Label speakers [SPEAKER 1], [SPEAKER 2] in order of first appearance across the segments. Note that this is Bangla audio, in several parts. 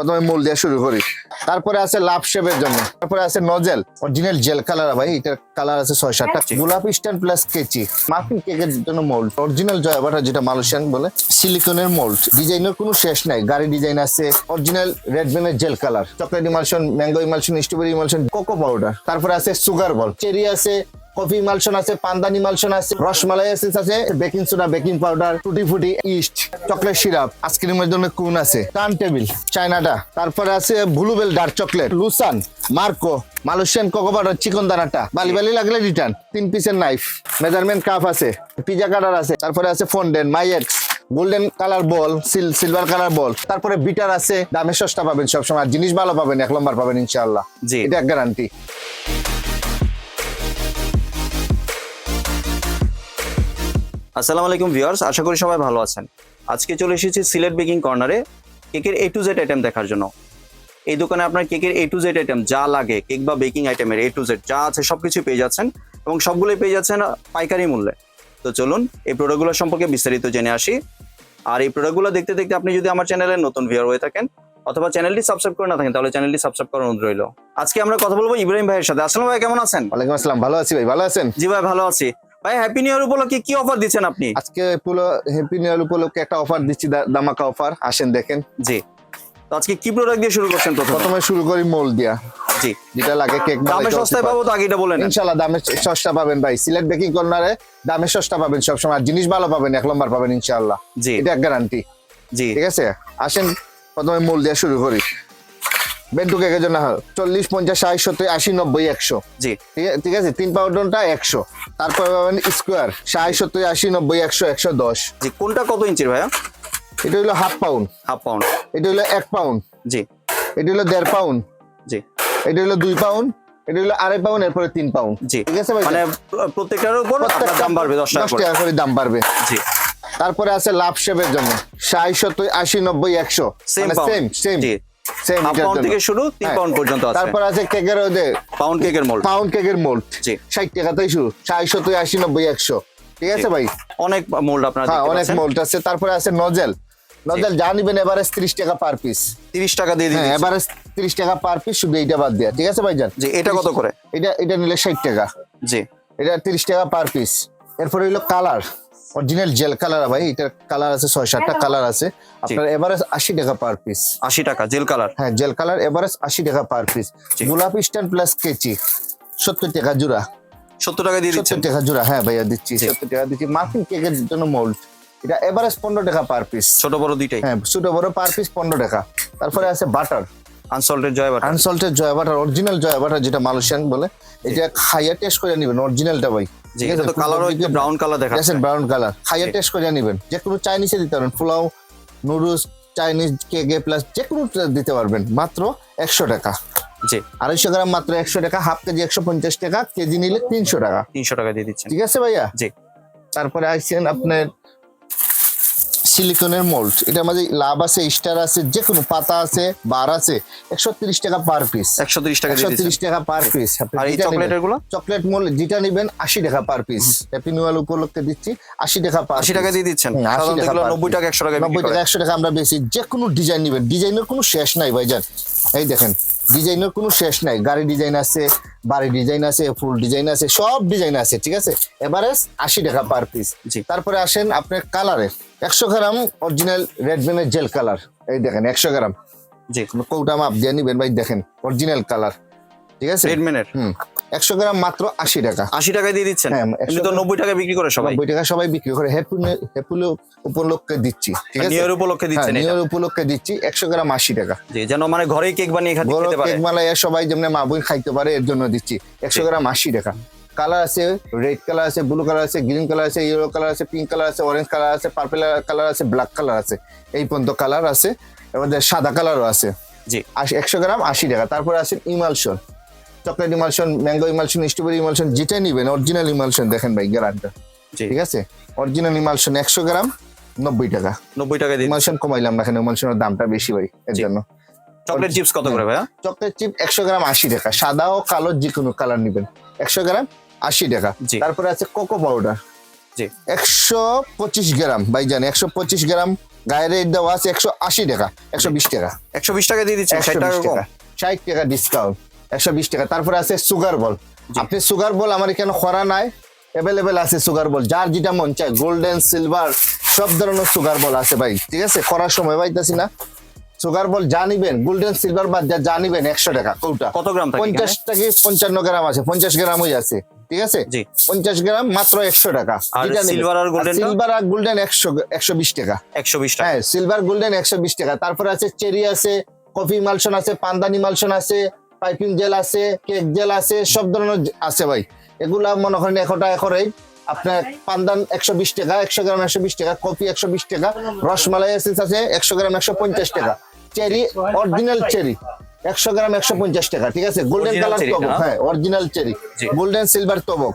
[SPEAKER 1] প্রথমে মূল দিয়ে শুরু করি। তারপরে আছে লাভ শেপের জন্য। তারপরে আছে নজেল অরিজিনাল জেল কালার ভাই এটার কালার আছে ছয় সাতটা গোলাপ স্ট্যান্ড প্লাস কেচি। মাফিন কেকের জন্য মোল্ড অরিজিনাল জয়াবাটা যেটা মালয়েশিয়ান বলে সিলিকনের মোল্ড ডিজাইনের কোনো শেষ নাই। গাড়ি ডিজাইন আছে original red বেনের gel colour chocolate emulsion mango emulsion strawberry emulsion cocoa powder তারপরে আছে সুগার বল চেরি আছে কফি ইমালশন আছে পান্দানি ইমালশন আছে রসমালাই এসেন্স আছে baking soda baking powder tutti frutti yeast chocolate syrup আইসক্রিমের জন্য কুন আছে? টার্ন টেবিল চায়নাটা তারপরে আছে ব্লুবেল ডার্ক চকলেট লুসান মার্কো মালয়েশিয়ান কোকো পাউডার চিকন দানাটা। বালি বালি লাগলে রিটার্ন তিন পিসের নাইফ মেজারমেন্ট কাপ আছে পিজা কাটার আছে তারপরে আছে ফন্ডেন মাইএক্স গোল্ডেন কালার বল সিল সিলভার কালার বল তারপরে বিটার আছে দামে সস্তা পাবেন সবসময় আর জিনিস ভালো পাবেন এক নম্বর পাবেন ইনশাআল্লাহ।
[SPEAKER 2] জি।
[SPEAKER 1] এটা গ্যারান্টি
[SPEAKER 2] আসসালামু আলাইকুম ভিউয়ার্স আশা করি সবাই ভালো আছেন। আজকে চলে এসেছি সিলেট বেকিং কর্নারে কেকের এ টু জেড আইটেম দেখার জন্য। এই দোকানে আপনার কেকের এ টু জেড আইটেম যা লাগে কেক বা বেকিং আইটেমের এ টু জেড যা আছে সব সবকিছু পেয়ে যাচ্ছেন এবং সবগুলোই পেয়ে যাচ্ছেন পাইকারি মূল্যে। তো চলুন এই প্রোডাক্টগুলো সম্পর্কে বিস্তারিত জেনে আসি। আর এই প্রোডাক্টগুলো দেখতে দেখতে আপনি যদি আমার চ্যানেলে নতুন ভিউয়ার হয়ে থাকেন অথবা চ্যানেলটি সাবস্ক্রাইব করে না থাকেন তাহলে চ্যানেলটি সাবস্ক্রাইব করার অনুরোধ রইল। আজকে আমরা কথা বলব ইব্রাহিম ভাইয়ের সাথে। আসসালাম ভাই কেমন আছেন?
[SPEAKER 1] ওয়ালাইকুম আসসালাম। ভালো আছি ভাই ভালো আছেন?
[SPEAKER 2] জি ভাই ভালো আছি। ভাই হ্যাপি নিউ ইয়ার উপলক্ষে কি অফার দিচ্ছেন আপনি?
[SPEAKER 1] আজকে পুরো হ্যাপি নিউ ইয়ার উপলক্ষে একটা অফার দিচ্ছি দামাকা অফার আসেন দেখেন।
[SPEAKER 2] জি। তো আজকে কি প্রোডাক্ট দিয়ে শুরু করছেন প্রথমে?
[SPEAKER 1] প্রথমে শুরু করি মোল দিয়া
[SPEAKER 2] জি।
[SPEAKER 1] যেটা লাগে কেক
[SPEAKER 2] দামে সস্তায় পাবো তো আগেটা বলেন
[SPEAKER 1] ইনশাল্লাহ দামে সস্তা পাবেন ভাই। সিলেট বেকিং কর্নারে দামে সস্তা পাবেন সবসময়। আর জিনিস ভালো পাবেন এক নম্বর পাবেন ইনশাআল্লাহ।
[SPEAKER 2] জি।
[SPEAKER 1] এটা গ্যারান্টি
[SPEAKER 2] জি।
[SPEAKER 1] ঠিক আছে? আসেন প্রথমে মোল দিয়ে শুরু করি। বেন্টু কেকের জন্য চল্লিশ পঞ্চাশ ষাট সত্তর আশি নব্বই একশো।
[SPEAKER 2] জি।
[SPEAKER 1] ঠিক আছে- তিন পাউন্ডটা একশো। তারপরে পাবেন স্কোয়ার ষাট সত্তর আশি নব্বই একশো একশো দশ।
[SPEAKER 2] জি কোনটা কত ইঞ্চির ভাইয়া?
[SPEAKER 1] এটা হলো হাফ পাউন্ড।
[SPEAKER 2] Half pound.
[SPEAKER 1] এটা হলো এক পাউন্ড।
[SPEAKER 2] জি।
[SPEAKER 1] এটা হলো দেড় পাউন্ড।
[SPEAKER 2] জি।
[SPEAKER 1] এটা হলো দুই পাউন্ড। এটা হলো আড়াই পাউন্ড এরপরে তিন পাউন্ড।
[SPEAKER 2] জি।
[SPEAKER 1] ঠিক আছে ভাই?
[SPEAKER 2] মানে প্রত্যেকটার উপর দাম বাড়বে দশ টাকা করে
[SPEAKER 1] দাম বাড়বে।
[SPEAKER 2] জি।
[SPEAKER 1] তারপরে আছে লাভ শেপের জন্য। ষাট সত্তর আশি নব্বই একশো।
[SPEAKER 2] Same
[SPEAKER 1] same same same
[SPEAKER 2] pound থেকে শুরু তিন
[SPEAKER 1] হ্যাঁ।
[SPEAKER 2] পাউন্ড পর্যন্ত আছে।
[SPEAKER 1] তারপর আছে কেকের ওদের
[SPEAKER 2] পাউন্ড কেকের মোল্ড।
[SPEAKER 1] পাউন্ড কেকের মোল্ড।
[SPEAKER 2] জি।
[SPEAKER 1] ষাট টাকাতেই শুরু। ষাট সত্তর আশি নব্বই একশো। ঠিক আছে ভাই?
[SPEAKER 2] অনেক মোল্ড আপনারা
[SPEAKER 1] হ্যাঁ অনেক মোল্ড আছে। তারপরে আছে নজেল। নজেল যা নিবেন এভারেজ ত্রিশ টাকা পার পিস।
[SPEAKER 2] 30 টাকা দিয়ে
[SPEAKER 1] হ্যাঁ
[SPEAKER 2] দিচ্ছি।
[SPEAKER 1] এভারেজ ত্রিশ টাকা পার পিস শুধু এইটা বাদ দেওয়া ঠিক আছে ভাইজান?
[SPEAKER 2] জি এটা কত করে?
[SPEAKER 1] এটা এটা নিলে ষাট টাকা।
[SPEAKER 2] জি।
[SPEAKER 1] এটা তিরিশ টাকা পার পিস। এরপরে হইল কালার। অরিজিনাল জেল কালার ভাই এটার কালার আছে ছয় সাতটা কালার আছে। আপনার এভারেজ আশি টাকা পার পিস
[SPEAKER 2] 80 টাকা জেল কালার
[SPEAKER 1] হ্যাঁ জেল কালার এভারেজ আশি টাকা পার পিস। গোলাপ স্ট্যান্ড প্লাস কেচি সত্তর টাকা জোড়া।
[SPEAKER 2] 70 টাকা দিয়ে
[SPEAKER 1] সত্তর টাকা জোড়া হ্যাঁ ভাইয়া দিচ্ছি সত্তর টাকা দিচ্ছি। মাফিন কেকের জন্য মোল্ড এটা এভারেজ পনেরো টাকা পার পিস
[SPEAKER 2] ছোট বড় দুইটাই।
[SPEAKER 1] হ্যাঁ ছোট বড় পার পিস পনেরো টাকা। তারপরে আছে বাটার
[SPEAKER 2] আনসল্টেড জয় বাটার
[SPEAKER 1] আনসল্টেড জয়া বাটার অরিজিনাল জয়া বাটার যেটা মালয়েশিয়ান বলে এটা খাইয়া টেস্ট করে নেবেন অরিজিনালটা ভাই।
[SPEAKER 2] জি এটা তো কালারও একটু ব্রাউন কালার দেখা
[SPEAKER 1] যাচ্ছে ব্রাউন কালার
[SPEAKER 2] হাইয়ার
[SPEAKER 1] টেস্ট করে নেবেন। যে কোনো চাইনিজে দিতে পারবেন। পোলাও নুডলস চাইনিজ কেকে প্লাস যে কোনো দিতে পারবেন। মাত্র একশো টাকা।
[SPEAKER 2] জি।
[SPEAKER 1] আড়াইশো গ্রাম মাত্র একশো টাকা হাফ কেজি একশো পঞ্চাশ টাকা কেজি নিলে তিনশো টাকা।
[SPEAKER 2] 300 টাকা দিয়ে দিচ্ছেন।
[SPEAKER 1] ঠিক আছে ভাইয়া?
[SPEAKER 2] জি।
[SPEAKER 1] তারপরে আসছেন আপনার সিলিকনের মোল্ড এটার মাঝে লাভ আছে স্টার আছে যে কোনো পাতা আছে বার আছে একশো তিরিশ টাকা পার পিস
[SPEAKER 2] 130 টাকা
[SPEAKER 1] একশো তিরিশ টাকা পার পিস
[SPEAKER 2] আর এই চকলেটেরগুলো
[SPEAKER 1] চকলেট মোল যেটা নিবেন আশি টাকা per piece happy new year উপলক্ষে দিচ্ছি আশি টাকা পার
[SPEAKER 2] 80 টাকা দিয়ে দিচ্ছেন।
[SPEAKER 1] হুম, 80
[SPEAKER 2] সাধারণত
[SPEAKER 1] টাকা
[SPEAKER 2] এগুলো
[SPEAKER 1] per
[SPEAKER 2] 90 টাকা 100 টাকা
[SPEAKER 1] নব্বই টাকা একশো টাকা আমরা বেশি যে কোনো ডিজাইন নিবেন ডিজাইনের কোনো শেষ নাই ভাইজান। এই দেখেন ডিজাইনের কোনো শেষ নাই। গাড়ি ডিজাইন আছে বাড়ি ডিজাইন আছে ফুল ডিজাইন আছে সব ডিজাইন আছে ঠিক আছে? এভারেজ আশি টাকা পার পিস তারপরে আসেন আপনার কালারের একশো গ্রাম অরিজিনাল রেডমেনের জেল কালার এই দেখেন একশো গ্রাম।
[SPEAKER 2] জি।
[SPEAKER 1] কৌটা মাপ দিয়ে নিবেন ভাই দেখেন অরিজিনাল কালার ঠিক আছে?
[SPEAKER 2] রেডমেনের
[SPEAKER 1] হুম। একশো গ্রাম মাত্র আশি টাকা।
[SPEAKER 2] 80 টাকা দিয়ে দিচ্ছেন?
[SPEAKER 1] হ্যাঁ,
[SPEAKER 2] এমনি তো 90 টাকা বিক্রি করে সবাই।
[SPEAKER 1] নব্বই টাকা সবাই বিক্রি করে। হ্যাপুলো উপলক্ষে দিচ্ছি ঠিক আছে?
[SPEAKER 2] নিউ উপলক্ষে দিচ্ছেন
[SPEAKER 1] নিউ উপলক্ষে দিচ্ছি একশো গ্রাম আশি টাকা।
[SPEAKER 2] জি যেন মানে ঘরেই কেক বানিয়ে খেতে পারে।
[SPEAKER 1] কেক মালাই সবাই যেমন মা বোন খাইতে পারে এর জন্য দিচ্ছি একশো গ্রাম আশি টাকা। কালার আছে রেড কালার আছে ব্লু কালার আছে গ্রিন কালার আছে ইয়েলো কালার আছে পিঙ্ক কালার আছে অরেঞ্জ কালার আছে পার্পল কালার আছে ব্ল্যাক কালার আছে। এই পর্যন্ত কালার আছে এবার সাদা কালারও আছে।
[SPEAKER 2] জি।
[SPEAKER 1] আশি একশো গ্রাম আশি টাকা। তারপরে আছে emulsion chocolate emulsion mango emulsion strawberry emulsion যেটা নিবেন অরিজিনাল ইমালশন দেখেন ভাই গ্যারান্টা ঠিক আছে? অরিজিনাল ইমালশন একশো গ্রাম নব্বই টাকা।
[SPEAKER 2] 90 টাকা
[SPEAKER 1] ইমালশন কমাইলাম না এখানে ইমালশনের দামটা বেশি ভাই এর জন্য।
[SPEAKER 2] চকলেট চিপস কত করে ভাইয়া?
[SPEAKER 1] চকলেট চিপ একশো গ্রাম আশি টাকা সাদা ও কালো যে কোনো কালার নিবেন। একশো গ্রাম আশি টাকা। তারপরে আছে কোকো পাউডার একশো পঁচিশ গ্রাম ভাইজান একশো পঁচিশ গ্রাম গায়ের রেট দেওয়া আছে একশো আশি টাকা একশো বিশ টাকা।
[SPEAKER 2] একশো বিশ টাকা দিয়ে দিচ্ছেন ষাট টাকা
[SPEAKER 1] ষাট টাকা ডিসকাউন্ট একশো বিশ টাকা। তারপরে আছে সুগার বল আপনি সুগার বল আমার এখানে খরা নাই অ্যাভেলেবেল আছে সুগার বল যার যেটা মন চায় গোল্ডেন সিলভার সব ধরনের সুগার বল আছে ভাই ঠিক আছে? করার সময় পাইতেছি না। সুগার বল যা নিবেন গোল্ডেন সিলভার বাদ যা যা নিবেন একশো টাকা কৌটা।
[SPEAKER 2] কত গ্রাম
[SPEAKER 1] পঞ্চাশ থেকে পঞ্চান্ন গ্রাম আছে পঞ্চাশ গ্রামই আছে ঠিক আছে? পঞ্চাশ গ্রাম মাত্র একশো টাকা।
[SPEAKER 2] silver আর টা?
[SPEAKER 1] সিলভার আর গোল্ডেন একশো একশো বিশ টাকা।
[SPEAKER 2] একশো বিশ টাকা।
[SPEAKER 1] হ্যাঁ সিলভার গোল্ডেন একশো বিশ টাকা। তারপরে আছে চেরি আছে কফি মালসন আছে পান্দানি মালসন আছে পাইপিং জেল আছে কেক জেল আছে সব ধরনের আছে ভাই। এগুলা মনে করেন একটা একরে আপনার পান্দান একশো বিশ টাকা একশো গ্রাম একশো বিশ টাকা কফি একশো বিশ টাকা রসমালাই এসেন্স আছে একশো গ্রাম একশো পঞ্চাশ টাকা। চেরি অরিজিনাল চেরি একশো গ্রাম একশো পঞ্চাশ টাকা ঠিক আছে? গোল্ডেন কালার তবক হ্যাঁ অরিজিনাল চেরি গোল্ডেন সিলভার তবক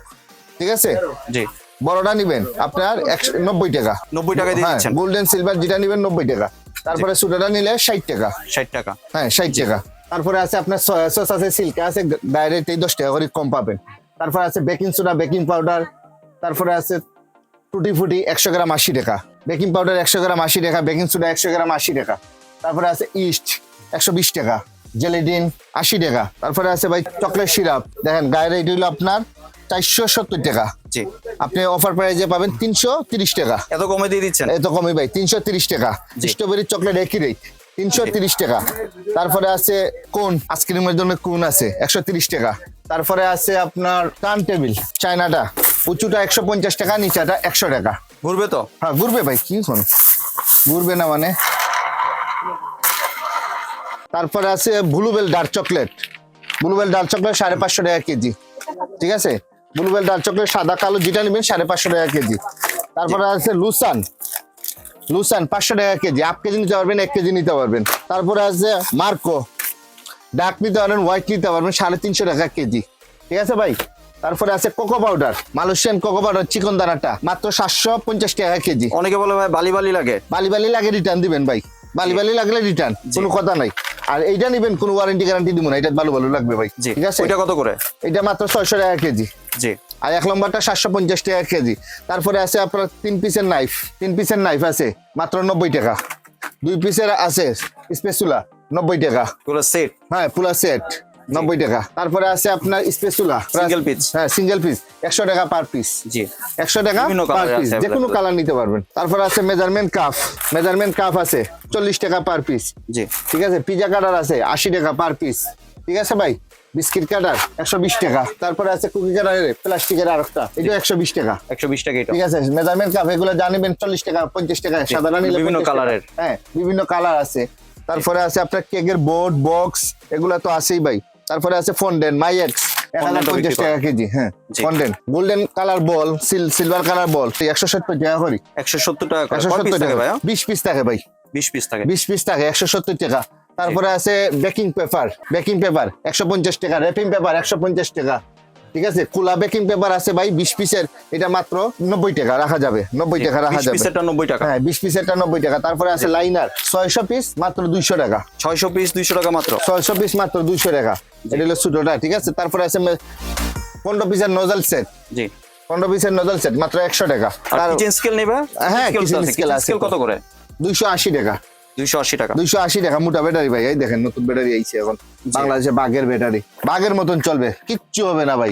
[SPEAKER 1] ঠিক আছে?
[SPEAKER 2] জি।
[SPEAKER 1] বড়টা নিবেন আপনার একশো নব্বই টাকা।
[SPEAKER 2] নব্বই টাকা হ্যাঁ
[SPEAKER 1] গোল্ডেন সিলভার যেটা নিবেন নব্বই টাকা। তারপরে সুটাটা নিলে ষাট টাকা।
[SPEAKER 2] ষাট টাকা।
[SPEAKER 1] হ্যাঁ ষাট টাকা। তারপরে আছে আপনার সয়া সস আছে সিল্ক আছে ডাইরেক্ট এই দশ টাকা করে কম পাবেন। তারপরে আছে বেকিং সোডা বেকিং পাউডার তারপরে আছে টুটি ফুটি একশো গ্রাম আশি টাকা। বেকিং পাউডার একশো গ্রাম আশি টাকা বেকিং সোডা একশো গ্রাম আশি টাকা। তারপরে আছে ইস্ট একশো বিশ টাকা জেলিডিন আশি টাকা। তারপরে আছে ভাই চকলেট সিরাপ দেখেন গায়ের রেট হইল আপনার চারশো সত্তর টাকা।
[SPEAKER 2] জি।
[SPEAKER 1] আপনি অফার প্রাইজে পাবেন তিনশো তিরিশ টাকা।
[SPEAKER 2] এত কমে দিয়ে দিচ্ছেন?
[SPEAKER 1] এত কমই ভাই তিনশো তিরিশ টাকা। স্ট্রবেরি চকলেট একই রেট তিনশো তিরিশ টাকা। তারপরে আছে কোন? আইসক্রিমের জন্য কোন আছে? একশো তিরিশ টাকা। তারপরে আছে আপনার টার্ন টেবিল চায়নাটা। উঁচুটা একশো পঞ্চাশ টাকা নিচাটা একশো টাকা।
[SPEAKER 2] ঘুরবে তো?
[SPEAKER 1] হ্যাঁ ঘুরবে ভাই কি কোন? ঘুরবে না মানে। তারপরে আছে Bluebell dark chocolate. Bluebell dark chocolate সাড়ে পাঁচশো টাকা কেজি। ঠিক আছে? ব্লুবেল ডার্ক চকলেট সাদা কালো যেটা নেবেন সাড়ে পাঁচশো টাকা কেজি। তারপরে আছে লুসান। লুসান পাঁচশো টাকা কেজি হাফ কেজি নিতে পারবেন এক কেজি নিতে পারবেন। তারপরে আছে মার্কো ডাক নিতে পারবেন হোয়াইট নিতে পারবেন সাড়ে তিনশো টাকা কেজি। ঠিক আছে ভাই? তারপরে আছে cocoa powder Malaysian cocoa powder চিকন দানাটা মাত্র সাতশো পঞ্চাশ টাকা কেজি।
[SPEAKER 2] অনেকে বলে ভাই বালি বালি লাগে।
[SPEAKER 1] বালি বালি লাগে রিটার্ন দিবেন ভাই। বালি বালি লাগলে রিটার্ন কোনো কথা নাই। আর এইটা নিবেন কোনো ওয়ারেন্টি গ্যারান্টি দিব না এটা ভালো ভালো লাগবে ভাই। ঠিক আছে?
[SPEAKER 2] ওইটা কত করে?
[SPEAKER 1] এটা মাত্র ছয়শো টাকা কেজি।
[SPEAKER 2] জি।
[SPEAKER 1] আর এক নম্বরটা সাতশো পঞ্চাশ টাকা কেজি। তারপরে আছে আপনার তিন পিসের নাইফ তিন পিসের নাইফ আছে মাত্র নব্বই টাকা। দুই পিসের আছে স্পেসুলা নব্বই টাকা।
[SPEAKER 2] পুরো সেট
[SPEAKER 1] হ্যাঁ পুরা সেট নব্বই টাকা। তারপরে আছে আপনার স্পেসুলা
[SPEAKER 2] Single piece।
[SPEAKER 1] হ্যাঁ সিঙ্গেল পিস একশো টাকা পার পিস
[SPEAKER 2] জি।
[SPEAKER 1] একশো টাকা পার পিস যে কোনো কালার নিতে পারবেন। তারপরে আছে মেজারমেন্ট কাপ মেজারমেন্ট কাপ আছে চল্লিশ টাকা পার পিস
[SPEAKER 2] জি।
[SPEAKER 1] ঠিক আছে? পিজা কাটার আছে আশি টাকা পার পিস ঠিক আছে ভাই? বিস্কিট কাটার একশো বিশ টাকা। তারপরে আছে কুকি কাটার প্লাস্টিকের আর একটা এটা একশো বিশ টাকা।
[SPEAKER 2] একশো বিশ টাকা
[SPEAKER 1] ঠিক আছে? মেজারমেন্ট কাপ এগুলো জানিবেন চল্লিশ টাকা পঞ্চাশ টাকা সাধারণ
[SPEAKER 2] বিভিন্ন
[SPEAKER 1] 50 হ্যাঁ বিভিন্ন কালার আছে। তারপরে আছে আপনার কেকের বোর্ড বক্স এগুলা তো আছেই ভাই। তারপরে আছে ফন্ডেন মাইএক্স এক হাজার পঞ্চাশ টাকা কেজি হ্যাঁ। Fondant golden colour ball silver colour ball একশো সত্তর টাকা করি।
[SPEAKER 2] একশো সত্তর টাকা
[SPEAKER 1] একশো সত্তর টাকা।
[SPEAKER 2] ভাইয়া
[SPEAKER 1] বিশ পিস থাকে ভাই।
[SPEAKER 2] বিশ পিস থাকে।
[SPEAKER 1] বিশ পিস থাকে একশো সত্তর টাকা। তারপরে আছে বেকিং পেপার বেকিং পেপার একশো পঞ্চাশ টাকা র্যাপিং পেপার একশো পঞ্চাশ টাকা। ঠিক আছে? কুলা বেকিং পেপার আছে ভাই বিশ পিসের এটা মাত্র নব্বই টাকা রাখা যাবে নব্বই টাকা রাখা যাবে।
[SPEAKER 2] নব্বই টাকা।
[SPEAKER 1] হ্যাঁ বিশ পিসেরটা নব্বই টাকা। তারপরে আছে লাইনার ছয়শো পিস মাত্র দুইশো টাকা।
[SPEAKER 2] ছয়শো পিস দুইশো টাকা মাত্র।
[SPEAKER 1] ছয়শো পিস মাত্র দুইশো টাকা। এটা হলো ছোটটা ঠিক আছে? তারপরে আছে পনেরো পিসের নজল সেট
[SPEAKER 2] জি।
[SPEAKER 1] পনেরো পিসের নজল সেট মাত্র একশো টাকা।
[SPEAKER 2] কিচেন স্কেল নেবে?
[SPEAKER 1] হ্যাঁ, scale আছে।
[SPEAKER 2] কত করে?
[SPEAKER 1] দুইশো আশি টাকা।
[SPEAKER 2] দুইশো আশি টাকা।
[SPEAKER 1] দুইশো আশি টাকা মোটা ব্যাটারি ভাই। এই দেখেন নতুন ব্যাটারি আইছে এখন। বাংলাদেশে বাঘের ব্যাটারি। বাঘের মতন চলবে। কিচ্ছু হবে না ভাই।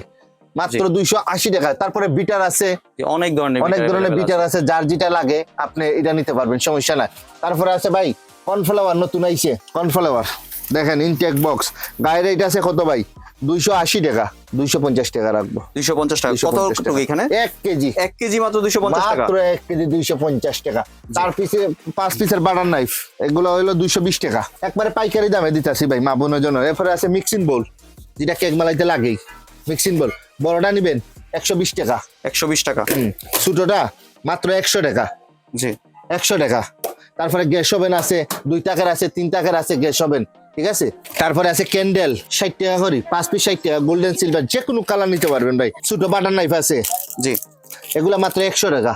[SPEAKER 1] মাত্র দুইশো আশি টাকা। তারপরে বিটার আছে।
[SPEAKER 2] অনেক ধরনের
[SPEAKER 1] অনেক ধরনের বিটার
[SPEAKER 2] আছে।
[SPEAKER 1] আছে। যার যেটা লাগে আপনি এটা নিতে পারবেন সমস্যা নাই। তারপরে আছে ভাই কর্নফ্লাওয়ার নতুন আইছে। কর্নফ্লাওয়ার। দেখেন ইনটেক বক্স গায়ের এটা আছে কত ভাই? দুইশো আশি টাকা দুইশো পঞ্চাশ টাকা রাখব।
[SPEAKER 2] দুইশো পঞ্চাশ টাকা। কত এখানে?
[SPEAKER 1] এক কেজি।
[SPEAKER 2] এক কেজি মাত্র দুইশো পঞ্চাশ টাকা?
[SPEAKER 1] মাত্র এক কেজি দুইশো পঞ্চাশ টাকা। চার পিসে পাঁচ পিসের বাটার নাইফ এগুলো দুইশো বিশ টাকা। একবারে পাইকারি দামে দিতেছি ভাই মা বোনের জন্য। এরপরে আছে মিক্সিং বোল যেটা কেক মালাইতে লাগেই। মিক্সিং বোল বড়টা নিবেন একশো বিশ টাকা।
[SPEAKER 2] একশো বিশ টাকা।
[SPEAKER 1] ছোটটা মাত্র একশো টাকা।
[SPEAKER 2] জি।
[SPEAKER 1] একশো টাকা। তারপরে গ্যাস ওভেন আছে দুই টাকার আছে তিন টাকার আছে গ্যাস ওভেন। ঠিক আছে? তারপরে আছে ক্যান্ডেল ষাট টাকা করে পাঁচ পিস ষাট টাকা গোল্ডেন সিলভার যে কোনো কালার নিতে পারবেন ভাই। ছোট বাটার নাইফ আছে।
[SPEAKER 2] জি।
[SPEAKER 1] এগুলা মাত্র একশো টাকা।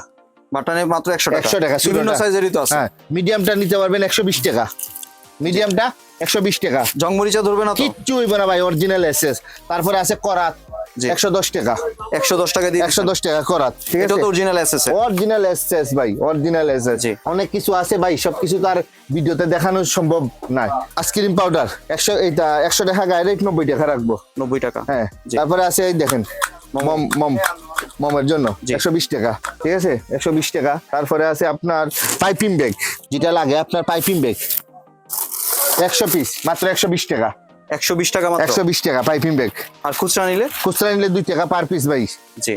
[SPEAKER 2] বাটানে মাত্র একশো টাকা।
[SPEAKER 1] একশো টাকা
[SPEAKER 2] বিভিন্ন সাইজেরই তো আছে।
[SPEAKER 1] হ্যাঁ মিডিয়ামটা নিতে পারবেন একশো বিশ টাকা। মিডিয়ামটা একশো বিশ টাকা।
[SPEAKER 2] জংমরিচা ধরবে না
[SPEAKER 1] কিচ্ছু হইব না ভাই অরিজিনাল এসেস তারপরে আছে করাত। একশো দশ টাকা।
[SPEAKER 2] একশো দশ টাকা দিয়ে
[SPEAKER 1] একশো দশ টাকা করাত ঠিক
[SPEAKER 2] এটা
[SPEAKER 1] আছে?
[SPEAKER 2] তো অরিজিনাল এসএস
[SPEAKER 1] অরিজিনাল এসএস ভাই অরিজিনাল এসএস। অনেক কিছু আছে ভাই সবকিছু তো আর ভিডিওতে দেখানো সম্ভব নয় আইসক্রিম পাউডার একশো এটা একশো টাকা গায়ে রেট নব্বই টাকা রাখব।
[SPEAKER 2] নব্বই টাকা।
[SPEAKER 1] হ্যাঁ। তারপরে আছে এই দেখেন মম। মম মমের জন্য। একশো বিশ টাকা ঠিক আছে? একশো বিশ টাকা। তারপরে আছে আপনার পাইপিং ব্যাগ যেটা লাগে আপনার পাইপিং ব্যাগ। একশো পিস মাত্র একশো বিশ টাকা।
[SPEAKER 2] একশো বিশ টাকা মাত্র।
[SPEAKER 1] একশো বিশ টাকা পাইপিং ব্যাগ।
[SPEAKER 2] আর খুচরা নিলে?
[SPEAKER 1] খুচরা নিলে দুই টাকা পার পিস ভাই।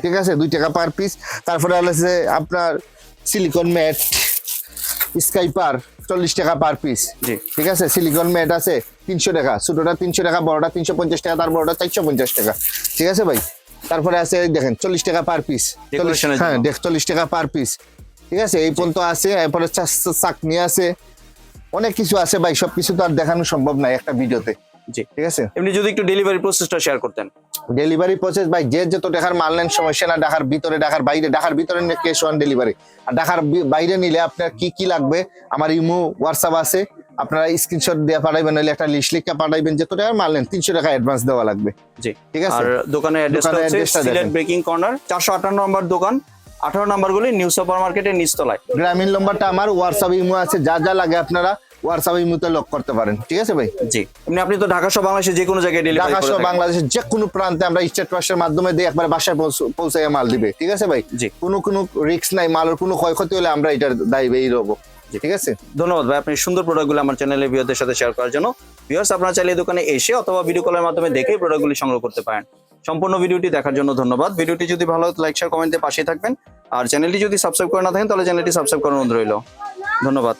[SPEAKER 1] ঠিক আছে? দুই টাকা পার পিস তারপরে আছে আপনার সিলিকন ম্যাট স্কাইপার চল্লিশ টাকা পার পিস ঠিক আছে? সিলিকন ম্যাট আছে তিনশো টাকা। ছোটটা তিনশো টাকা বড়টা তিনশো পঞ্চাশ টাকা তার বড়টা চারশো পঞ্চাশ টাকা। ঠিক আছে ভাই? তারপরে আছে দেখেন চল্লিশ টাকা পার পিস হ্যাঁ। দেখ চল্লিশ টাকা পার পিস ঠিক আছে? এই পর্যন্ত আছে এরপরে চাকনি আছে। অনেক কিছু আছে ভাই সব কিছু তো আর দেখানো সম্ভব নাই একটা ভিডিওতে।
[SPEAKER 2] জি।
[SPEAKER 1] ঠিক আছে?
[SPEAKER 2] এমনি যদি একটু ডেলিভারি প্রসেসটা শেয়ার করতেন।
[SPEAKER 1] ডেলিভারি প্রসেস ভাই যে যত টাকার মাল নেন সমস্যা না ঢাকার ভিতরে ঢাকার বাইরে ঢাকার ভিতরে ক্যাশ অন ডেলিভারি আর ঢাকার বাইরে নিলে আপনার কি কি লাগবে? আমার ইমো হোয়াটসঅ্যাপ আছে। আপনারা স্ক্রিনশট দিয়ে একটা লিস্ট লিখে যত টাকার মাল নেন তিনশো টাকা অ্যাডভান্স দেওয়া লাগবে।
[SPEAKER 2] জি।
[SPEAKER 1] ঠিক আছে?
[SPEAKER 2] আর দোকানের অ্যাড্রেসটা হচ্ছে সিলেট ব্রেকিং কর্নার চারশো আটান্ন নম্বর দোকান। আঠারো নাম্বারগুলি নিউ সুপার মার্কেটের নিচতলায়।
[SPEAKER 1] গ্রামীণ নম্বরটা আমার হোয়াটসঅ্যাপ ইমো আছে যা যা লাগে আপনারা হোয়াটসঅ্যাপ ইমোতে লক করতে পারেন। ঠিক আছে ভাই?
[SPEAKER 2] জি। এমনি আপনি তো ঢাকা সহ বাংলাদেশে যে কোনো জায়গায় ডেলিভারি
[SPEAKER 1] ঢাকা সহ বাংলাদেশের যে কোনো প্রান্তে আমরা স্টেট পাসের মাধ্যমে দিয়ে একবার বাসায় পৌঁছ- মাল দিবে। ঠিক আছে ভাই?
[SPEAKER 2] জি।
[SPEAKER 1] কোনো কোনো রিস্ক নাই মালের কোনো ক্ষয়ক্ষতি হলে আমরা এটার দায়ী বেই রবো। ঠিক আছে?
[SPEAKER 2] ধন্যবাদ ভাই আপনি সুন্দর প্রোডাক্টগুলো আমার চ্যানেলে ভিউয়ারদের সাথে শেয়ার করার জন্য। ভিউয়ার্স আপনারা চাইলে দোকানে এসে অথবা ভিডিও কলের মাধ্যমে দেখে প্রোডাক্টগুলি সংগ্রহ করতে পারেন। সম্পূর্ণ ভিডিওটি দেখার জন্য ধন্যবাদ। ভিডিওটি যদি ভালো লাইক শেয়ার কমেন্টে পাশে থাকবেন। আর চ্যানেলটি যদি সাবস্ক্রাইব করে না থাকেন তাহলে চ্যানেলটি সাবস্ক্রাইব করার অনুরোধ রইল। ধন্যবাদ।